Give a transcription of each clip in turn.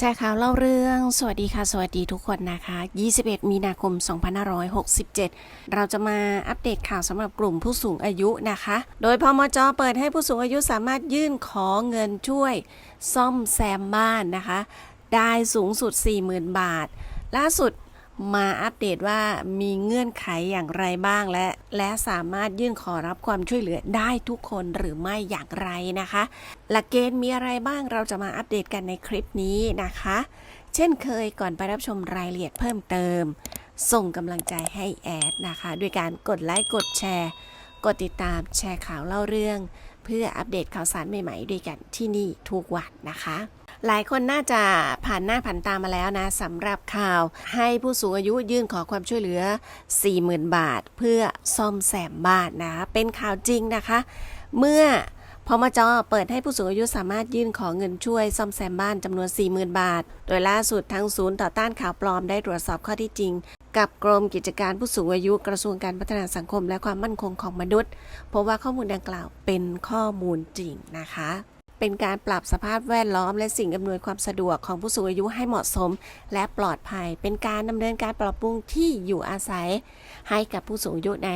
แชร์ข่าวเล่าเรื่อง สวัสดีค่ะ สวัสดีทุกคนนะคะ 21 มีนาคม 2567 เราจะมาอัปเดตข่าวสำหรับกลุ่มผู้สูงอายุนะคะ โดยพมจเปิดให้ผู้สูงอายุสามารถยื่นขอเงินช่วยซ่อมแซมบ้านนะคะ ได้สูงสุด 40,000 บาท ล่าสุด มาอัปเดตว่ามีเงื่อนไขอย่างไรบ้างและ และสามารถยื่นขอรับความช่วยเหลือได้ทุกคนหรือไม่อย่างไรนะคะ หลักเกณฑ์มีอะไรบ้างเราจะมาอัปเดตกันในคลิปนี้นะคะ เช่นเคยก่อนไปรับชมรายละเอียดเพิ่มเติม ส่งกำลังใจให้แอดนะคะ ด้วยการกดไลค์กดแชร์ กดติดตามแชร์ข่าวเล่าเรื่อง เพื่ออัปเดตข่าวสารใหม่ๆด้วยกันที่นี่ทุกวันนะคะ หลายคนน่าจะผ่านหน้าผ่านตามาแล้วนะสำหรับข่าวให้ผู้สูงอายุยื่นขอความช่วยเหลือ 40,000 บาท เพื่อซ่อมแซมบ้านนะ เป็นข่าวจริงนะคะ เมื่อพมจเปิดให้ผู้สูงอายุสามารถยื่นขอเงินช่วยซ่อมแซมบ้านจำนวน 40,000 บาท โดยล่าสุดทางศูนย์ต่อต้านข่าวปลอมได้ตรวจสอบข้อที่จริง กับกรมกิจการผู้สูงอายุกระทรวงการพัฒนาสังคมและความมั่นคงของมนุษย์พบว่าข้อมูลดังกล่าวเป็นข้อมูลจริงนะคะ เป็นการปรับสภาพแวดล้อม และสิ่งอำนวยความสะดวกของผู้สูงอายุให้เหมาะสม และปลอดภัย เป็นการดำเนินการปรับปรุงที่อยู่อาศัย ให้กับผู้สูงอายุใน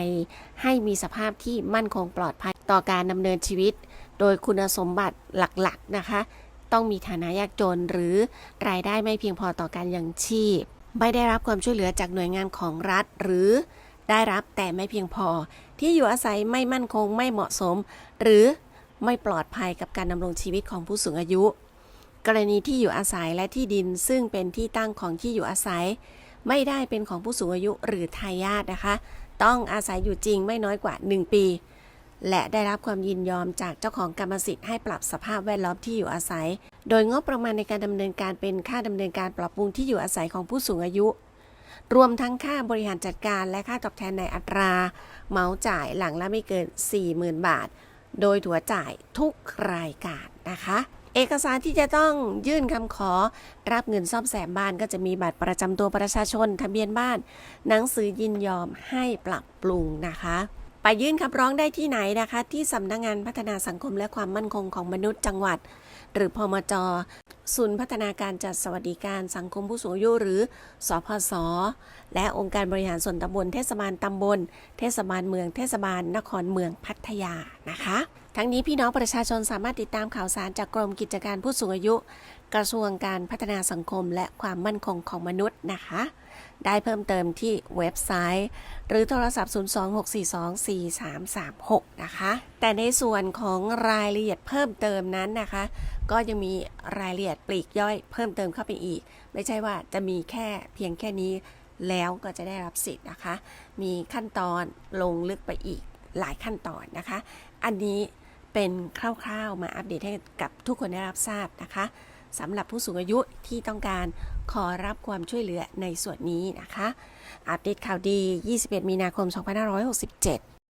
ให้มีสภาพที่มั่นคงปลอดภัยต่อการดำเนินชีวิต โดยคุณสมบัติหลักๆนะคะ ต้องมีฐานะยากจนหรือรายได้ไม่เพียงพอต่อการยังชีพ ไม่ได้รับความช่วยเหลือจากหน่วยงานของรัฐหรือได้รับแต่ไม่เพียงพอ ที่อยู่อาศัยไม่มั่นคงไม่เหมาะสม หรือ ไม่ปลอดภัยกับการดำรงชีวิตของผู้สูงอายุ กรณีที่อยู่อาศัยและที่ดินซึ่งเป็นที่ตั้งของที่อยู่อาศัย ไม่ได้เป็นของผู้สูงอายุหรือทายาทนะคะ ต้องอาศัยอยู่จริงไม่น้อยกว่า 1 ปี และได้รับความยินยอมจากเจ้าของกรรมสิทธิ์ให้ปรับสภาพแวดล้อมที่อยู่อาศัย โดยงบประมาณในการดำเนินการเป็นค่าดำเนินการปรับปรุงที่อยู่อาศัยของผู้สูงอายุรวมทั้งค่าบริหารจัดการและค่าตอบแทนในอัตราเหมาจ่ายหลังละไม่เกิน 40,000 บาท โดยถัวจ่ายทุกรายการนะคะ เอกสารที่จะต้องยื่นคำขอรับเงินซ่อมแซมบ้านก็จะมีบัตรประจำตัวประชาชนทะเบียนบ้าน หนังสือยินยอมให้ปรับปรุงนะคะไปยื่นคำร้องได้ที่ไหนนะคะ ที่สำนักงานพัฒนาสังคมและความมั่นคงของมนุษย์จังหวัด หรือพมจ ศูนย์พัฒนาการจัดสวัสดิการสังคมผู้สูงอายุหรือ สพส และองค์การบริหารส่วนตำบล เทศบาลตำบล เทศบาลเมือง เทศบาลนครเมืองพัทยานะคะ ทั้งนี้พี่น้องประชาชนสามารถติดตามข่าวสารจากกรมกิจการผู้สูงอายุ กระทรวงการพัฒนาสังคมและความมั่นคงของมนุษย์นะคะ ได้เพิ่มเติมที่เว็บไซต์ หรือโทรศัพท์ 026424336 นะคะ แต่ในส่วนของรายละเอียดเพิ่มเติมนั้นนะคะ ก็ยังมีรายละเอียดปลีกย่อยเพิ่มเติมเข้าไปอีก ไม่ใช่ว่าจะมีแค่เพียงแค่นี้แล้วก็จะได้รับสิทธิ์นะคะ มีขั้นตอนลงลึกไปอีกหลายขั้นตอนนะคะ อันนี้ เป็นคร่าวๆมาอัปเดตให้กับทุกคนได้รับทราบนะคะสำหรับผู้สูงอายุที่ต้องการขอรับความช่วยเหลือในส่วนนี้นะคะ อัปเดตข่าวดี 21 มีนาคม 2567